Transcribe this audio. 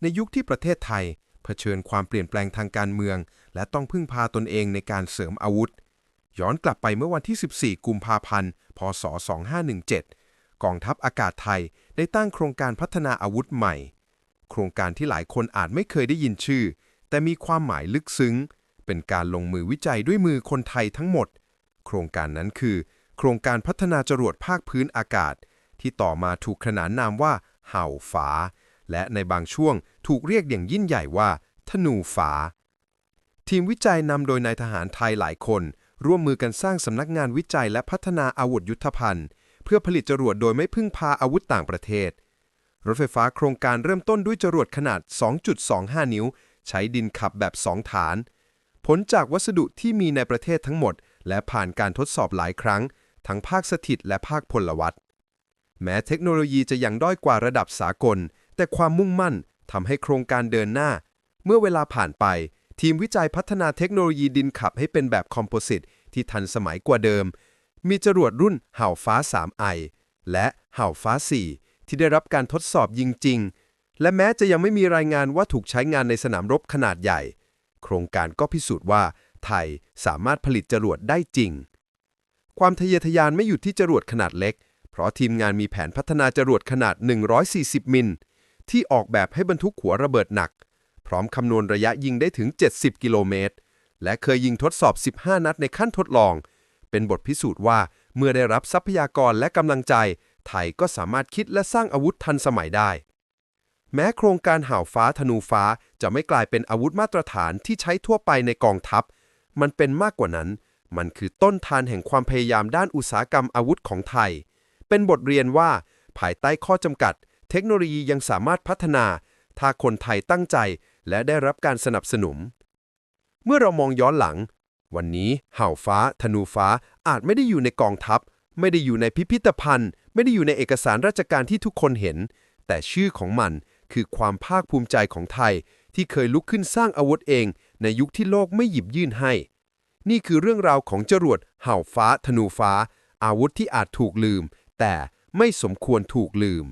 ในยุคที่ประเทศไทย เผชิญความเปลี่ยนแปลงทางการเมือง และต้องพึ่งพาตนเองในการเสริมอาวุธ ย้อนกลับไปเมื่อวันที่ 14 กุมภาพันธ์ พศ 2517 กองทัพอากาศไทยได้ตั้งโครงการพัฒนาอาวุธใหม่ โครงการที่หลายคนอาจไม่เคยได้ยินชื่อ แต่มีความหมายลึกซึ้ง เป็นการลงมือวิจัยด้วยมือคนไทยทั้งหมด โครงการนั้นคือ โครงการพัฒนาจรวดภาคพื้นอากาศ ที่ต่อมาถูกขนานนามว่า เห่าฟ้า และในบางช่วงถูกเรียกอย่างยิ่งใหญ่ว่า ธนูฟ้าทีมวิจัยนำโดยนายทหารไทยหลายคน ร่วมมือกันสร้างสำนักงานวิจัยและพัฒนาอาวุธยุทธภัณฑ์ เพื่อผลิตจรวดโดยไม่พึ่งพาอาวุธต่างประเทศ รถไฟฟ้าโครงการเริ่มต้นด้วยจรวดขนาด 2.25 นิ้ว ใช้ดินขับแบบ 2 ฐาน ผลจากวัสดุที่มีในประเทศทั้งหมด และผ่านการทดสอบหลายครั้ง ทั้งภาคสถิตและภาคพลวัตแม้เทคโนโลยีจะยังด้อยกว่าระดับสากล แต่ความมุ่งมั่นทำให้โครงการเดินหน้า เมื่อเวลาผ่านไป ทีมวิจัยพัฒนาเทคโนโลยีดินขับให้เป็นแบบคอมโพสิตที่ทันสมัยกว่าเดิม มีจรวดรุ่นเห่าฟ้า3ไอและเห่าฟ้า 4 ที่ได้รับการทดสอบยิงจริง และแม้จะยังไม่มีรายงานว่าถูกใช้งานในสนามรบขนาดใหญ่ โครงการก็พิสูจน์ว่า ไทยสามารถผลิตจรวดได้จริง ความทะเยอทะยานไม่หยุดที่จรวดขนาดเล็ก เพราะทีมงานมีแผนพัฒนาจรวดขนาด 140 มิล ที่ออกแบบให้บรรทุกหัวระเบิดหนัก พร้อมคำนวณระยะยิงได้ถึง 70 กิโลเมตร และเคยยิงทดสอบ 15 นัดในขั้นทดลอง เป็นบทพิสูจน์ว่าเมื่อได้รับทรัพยากรและกำลังใจ ไทยก็สามารถคิดและสร้างอาวุธทันสมัยได้ แม้โครงการห่าวฟ้าธนูฟ้าจะไม่กลายเป็นอาวุธมาตรฐานที่ใช้ทั่วไปในกองทัพ มันเป็นมากกว่านั้น มันคือต้นทานแห่งความพยายามด้านอุตสาหกรรมอาวุธของไทย เป็นบทเรียนว่าภายใต้ข้อจำกัด เทคโนโลยียังสามารถพัฒนา ถ้าคนไทยตั้งใจและได้รับการสนับสนุน เมื่อเรามองย้อนหลัง วันนี้เห่าฟ้า ธนูฟ้าอาจไม่ได้อยู่ในกองทัพ ไม่ได้อยู่ในพิพิธภัณฑ์ ไม่ได้อยู่ในเอกสารราชการที่ทุกคนเห็น แต่ชื่อของมันคือความภาคภูมิใจของไทย ที่เคยลุกขึ้นสร้างอาวุธเอง ในยุคที่โลกไม่หยิบยื่นให้ นี่คือเรื่องราวของจรวดเห่าฟ้า ธนูฟ้า อาวุธที่อาจถูกลืม แต่ไม่สมควรถูกลืม